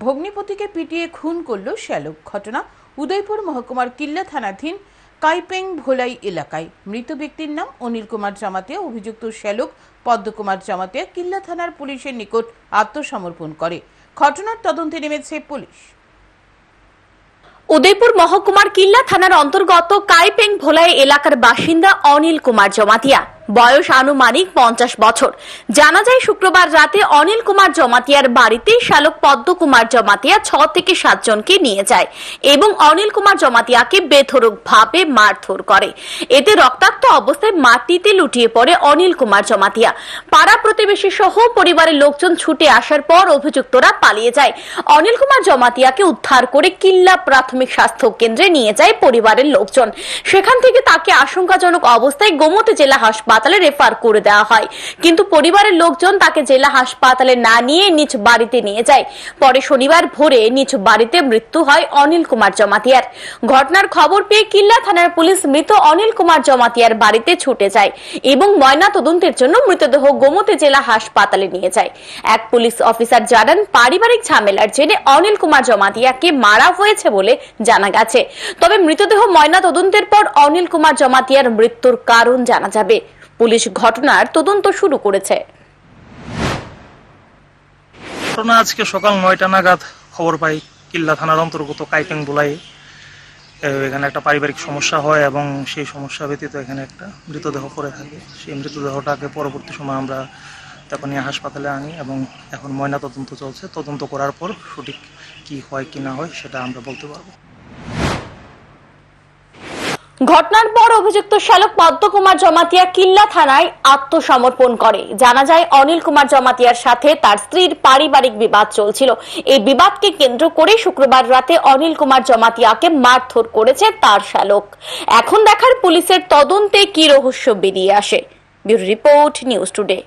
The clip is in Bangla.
ভগ্নিপতিকে পিটিয়ে খুন করল শ্যালক। ঘটনা উদয়পুর মহকুমার কিল্লা থানাধীন কাইপেং ভোলাই এলাকায়। মৃত ব্যক্তির নাম অনিল কুমার জামাতিয়া, অভিযুক্ত শ্যালক পদ্মকুমার জামাতিয়া কিল্লা থানার পুলিশের নিকট আত্মসমর্পণ করে। ঘটনার তদন্তে নেমেছে পুলিশ। উদয়পুর মহকুমার কিল্লা থানার অন্তর্গত কাইপেং ভোলাই এলাকার বাসিন্দা অনিল কুমার জমাতিয়া। বয়স আনুমানিক পঞ্চাশ বছর। জানা যায় শুক্রবার রাতে অনিল কুমার জমাতিয়ার বাড়িতে শালক পদ্ম কুমার জমাতিয়া ছ থেকে সাতজনকে নিয়ে যায় এবং অনিল কুমার জমাতিয়াকে বেধরক ভাবে মারধর করে। এতে রক্তাক্ত অবস্থায় মাটিতে লুটিয়ে পড়ে অনিল কুমার জমাতিয়া। পাড়া প্রতিবেশী সহ পরিবারের লোকজন ছুটে আসার পর অভিযুক্তরা পালিয়ে যায়। অনিল কুমার জমাতিয়াকে উদ্ধার করে কিল্লা প্রাথমিক স্বাস্থ্য কেন্দ্রে নিয়ে যায় পরিবারের লোকজন। সেখান থেকে তাকে আশঙ্কাজনক অবস্থায় গোমতী জেলা হাসপাতালে রেফার করে দেওয়া হয়। কিন্তু পরিবারের লোকজন তাকে জেলা হাসপাতালে না নিয়ে নিজ বাড়িতে নিয়ে যায়। পরে শনিবার ভোরে নিজ বাড়িতে মৃত্যু হয় অনিল কুমার জমাতিয়ার। ঘটনার খবর পেয়ে কিল্লা থানার পুলিশ মৃত অনিল কুমার জমাতিয়ার বাড়িতে ছুটে যায় এবং ময়না তদন্তের জন্য মৃতদেহ গোমতী জেলা হাসপাতালে নিয়ে যায়। এক পুলিশ অফিসার জানান, পারিবারিক ঝামেলার জেনে অনিল কুমার জমাতিয়াকে মারা হয়েছে বলে জানা গেছে। তবে মৃতদেহ ময়না তদন্তের পর অনিল কুমার জমাতিয়ার মৃত্যুর কারণ জানা যাবে। পুলিশ ঘটনার তদন্ত শুরু করেছে। ঘটনা আজকে সকাল নয়টা নাগাদ খবর পাই। কিল্লা থানার অন্তর্গত কাইপেং বুলাই এখানে একটা পারিবারিক সমস্যা হয় এবং সেই সমস্যা ব্যতীত এখানে একটা মৃতদেহ পড়ে থাকে। সেই মৃতদেহটাকে পরবর্তী সময় আমরা তখন নিয়ে হাসপাতালে আনি এবং এখন ময়না তদন্ত চলছে। তদন্ত করার পর সঠিক কি হয় কি না হয় সেটা আমরা বলতে পারব। ঘটনার পর অভিযুক্ত শালক পদ্মকুমার জমাতিয়া কিল্লা থানায় আত্মসমর্পণ করে। জানা যায়, অনিল কুমার জমাতিয়ার সাথে তার স্ত্রীর পারিবারিক বিবাদ চলছিল। এই বিবাদকে কেন্দ্র করে শুক্রবার রাতে অনিল কুমার জমাতিয়াকে মারধর করেছে তার শালক। এখন দেখার পুলিশের তদন্তে কি রহস্য বেরিয়ে আসে। Bureau report, news today.